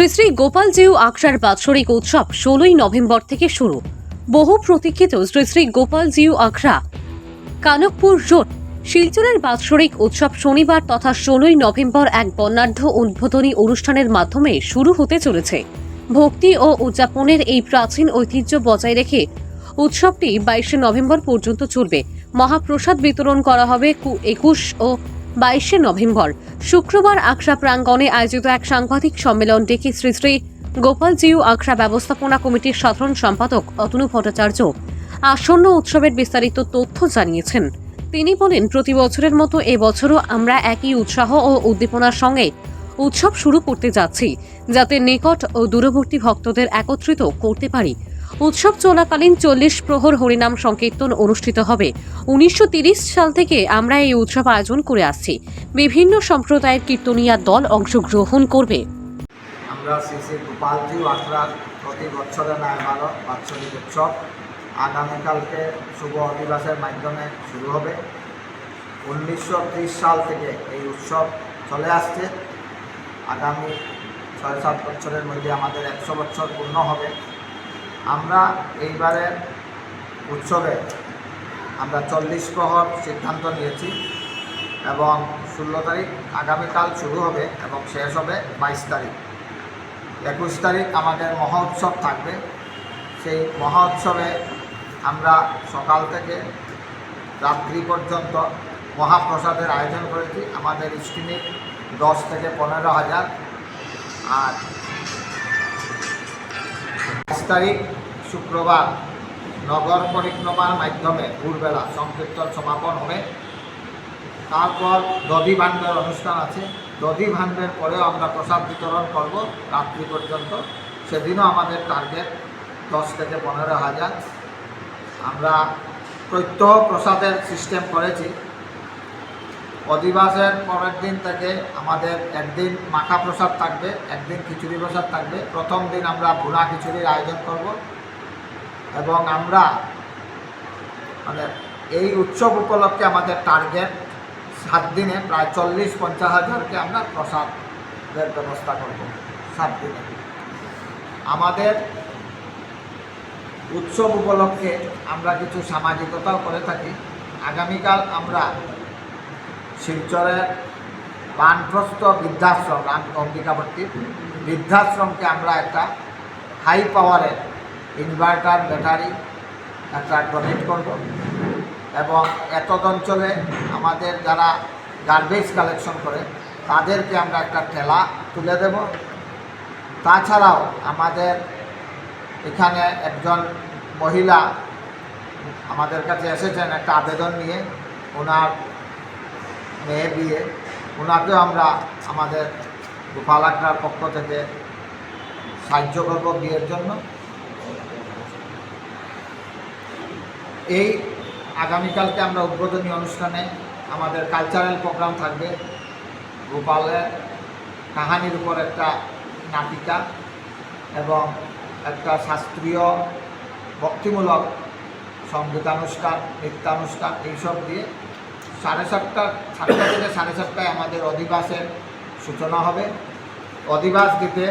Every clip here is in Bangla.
শ্রী শ্রী গোপালজিউ আখড়ার বাৎসরিক উৎসব ষোলোই নভেম্বর থেকে শুরু। বহু প্রতীক্ষিত শ্রী শ্রী গোপালজিউ আখড়া কানকপুর রোড শিলচরের বাৎসরিক উৎসব শনিবার তথা ষোলোই নভেম্বর এক বর্ণাঢ্য উদ্বোধনী অনুষ্ঠানের মাধ্যমে শুরু হতে চলেছে। ভক্তি ও উদযাপনের এই প্রাচীন ঐতিহ্য বজায় রেখে উৎসবটি বাইশে নভেম্বর পর্যন্ত চলবে। মহাপ্রসাদ বিতরণ করা হবে একুশ ও বাইশে নভেম্বর। শুক্রবার আখড়া প্রাঙ্গণে আয়োজিত এক সাংবাদিক সম্মেলন ডেকে শ্রী শ্রী গোপালজিউ আখড়া ব্যবস্থাপনা কমিটির সাধারণ সম্পাদক অতনু ভট্টাচার্য আসন্ন উৎসবের বিস্তারিত তথ্য জানিয়েছেন। তিনি বলেন, প্রতি বছরের মতো এবছরও আমরা একই উৎসাহ ও উদ্দীপনার সঙ্গে উৎসব শুরু করতে যাচ্ছি, যাতে নিকট ও দূরবর্তী ভক্তদের একত্রিত করতে পারি। উৎসব চলাকালীন চল্লিশ প্রহর হরিনাম সংকীর্তন অনুষ্ঠিত হবে। উনিশশো সাল থেকে আমরা এই উৎসব আয়োজন করে আসছি। বিভিন্ন সম্প্রদায়ের কীর্তনিয়া দল অংশগ্রহণ করবে। আমরা শ্রী আগামীকালকে শুভ অধিবাসের মাধ্যমে শুরু হবে। উনিশশো সাল থেকে এই উৎসব চলে আসছে। আগামী ছয় সাত বছরের মধ্যে আমাদের একশো বছর পূর্ণ হবে। আমরা এইবারে উৎসবে আমরা চল্লিশ প্রহর সিদ্ধান্ত নিয়েছি এবং ষোলো তারিখ আগামীকাল শুরু হবে এবং শেষ হবে বাইশ তারিখ। একুশ তারিখ আমাদের মহা উৎসব থাকবে। সেই মহা উৎসবে আমরা সকাল থেকে রাত্রি পর্যন্ত মহাপ্রসাদের আয়োজন করেছি। আমাদের স্টিমিক দশ থেকে পনেরো হাজার। আর বাইশ তারিখ, শুক্রবার, নগর পরিক্রমার মাধ্যমে ভোরবেলা সংকীর্তন সমাপন হবে। তারপর দধি ভাণ্ডের অনুষ্ঠান আছে। দধি ভাণ্ডের পরেও আমরা প্রসাদ বিতরণ করব রাত্রি পর্যন্ত। সেদিনও আমাদের টার্গেট দশ থেকে পনেরো হাজার। আমরা প্রত্যহ প্রসাদের সিস্টেম করেছি। অধিবাসের পরের দিন থেকে আমাদের একদিন মাখা প্রসাদ থাকবে, একদিন খিচুড়ি প্রসাদ থাকবে। প্রথম দিন আমরা ভুনা খিচুড়ির আয়োজন করব এবং আমরা মানে এই উৎসব উপলক্ষে আমাদের টার্গেট সাত দিনে প্রায় চল্লিশ পঞ্চাশ হাজারকে আমরা প্রসাদের ব্যবস্থা করব সাত দিনে। আমাদের উৎসব উপলক্ষে আমরা কিছু সামাজিকতাও করে থাকি। আগামীকাল আমরা শিলচরের বানপ্রস্থ বৃদ্ধাশ্রম, রাম অম্বিকাবর্তী বৃদ্ধাশ্রমকে আমরা একটা হাই পাওয়ারের ইনভার্টার ব্যাটারি একটা ডোনেট করব এবং এতদ অঞ্চলে আমাদের যারা গার্বেজ কালেকশন করে, তাদেরকে আমরা একটা ঠেলা তুলে দেব। তাছাড়াও আমাদের এখানে একজন মহিলা আমাদের কাছে এসেছেন একটা আবেদন নিয়ে। ওনার মেয়ে বিয়ে, ওনাকেও আমরা আমাদের গোপালাকড়ার পক্ষ থেকে সাহায্য করব বিয়ের জন্য এই আগামীকালকে আমরা উদ্বোধনী অনুষ্ঠানে আমাদের কালচারাল প্রোগ্রাম থাকবে। গোপালের কাহানির উপর একটা নাটিকা এবং একটা শাস্ত্রীয় ভক্তিমূলক সঙ্গীতানুষ্ঠান, নৃত্যানুষ্ঠান, এইসব দিয়ে সাড়ে সাতটা সাতটা থেকে সাড়ে সাতটায় আমাদের অধিবাসের সূচনা হবে। অধিবাস দিতে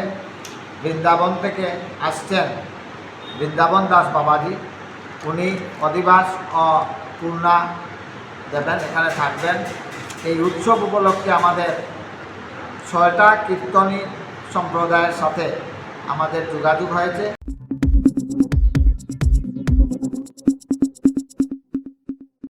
বৃন্দাবন থেকে আসছেন বৃন্দাবন দাস বাবাজি। উনি অধিবাস ও পূর্ণা দেবেন, এখানে থাকবেন। এই উৎসব উপলক্ষে আমাদের ছয়টা কীর্তনী সম্প্রদায়ের সাথে আমাদের যোগাযোগ হয়েছে।